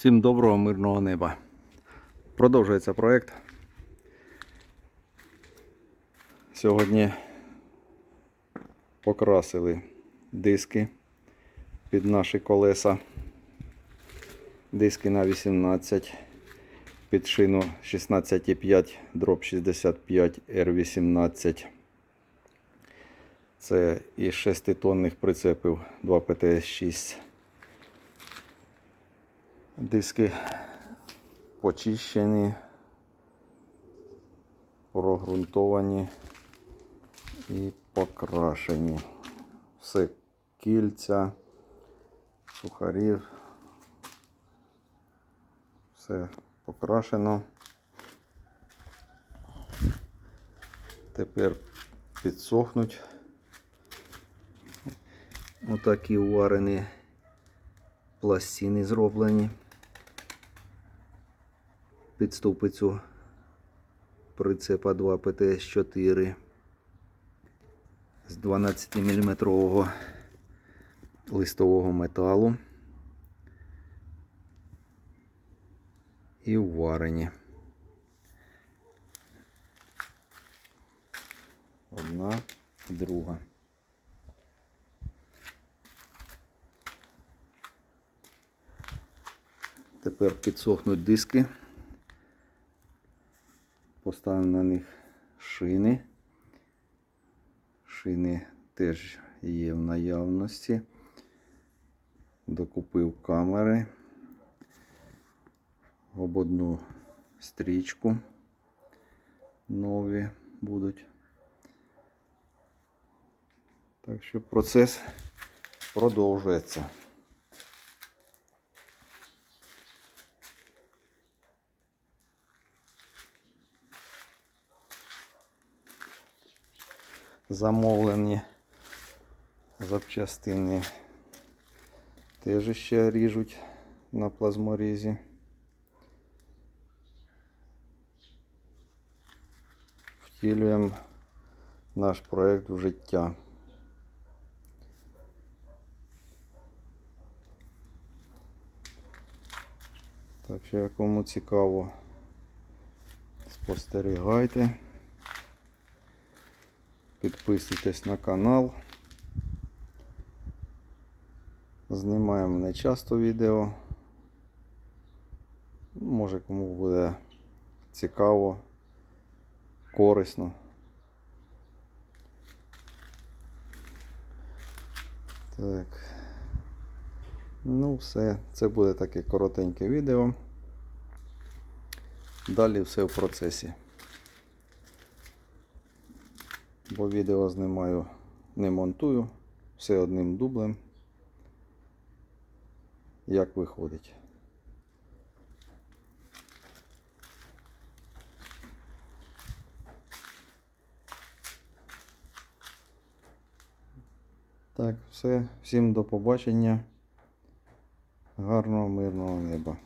Всім доброго мирного неба. Продовжується проект. Сьогодні покрасили диски під наші колеса. Диски на 18 під шину 16,5 дроб 65 R18. Це із 6 тонних прицепів 2 ПТС-6. Диски почищені, прогрунтовані і покрашені. Все кільця, сухарів. Все покрашено. Тепер підсохнуть. Отакі уварені пластини зроблені під ступицю прицепа 2 ПТС-4 з 12 мм листового металу і вварені. Одна, друга. Тепер підсохнуть диски. Поставимо на них шини. Шини теж є в наявності. Докупив камери. Ободну стрічку. Нові будуть. Так що процес продовжується. Замовлені запчастини теж ще ріжуть на плазморізі. Втілюємо наш проект в життя. Так що, кому цікаво, спостерігайте. Підписуйтесь на канал. Знімаємо не часто відео. Може кому буде цікаво, корисно. Так. Ну, все, це буде таке коротеньке відео. Далі все в процесі. Бо відео знімаю, не монтую, все одним дублем. Як виходить. Так, все, всім до побачення. Гарного мирного неба.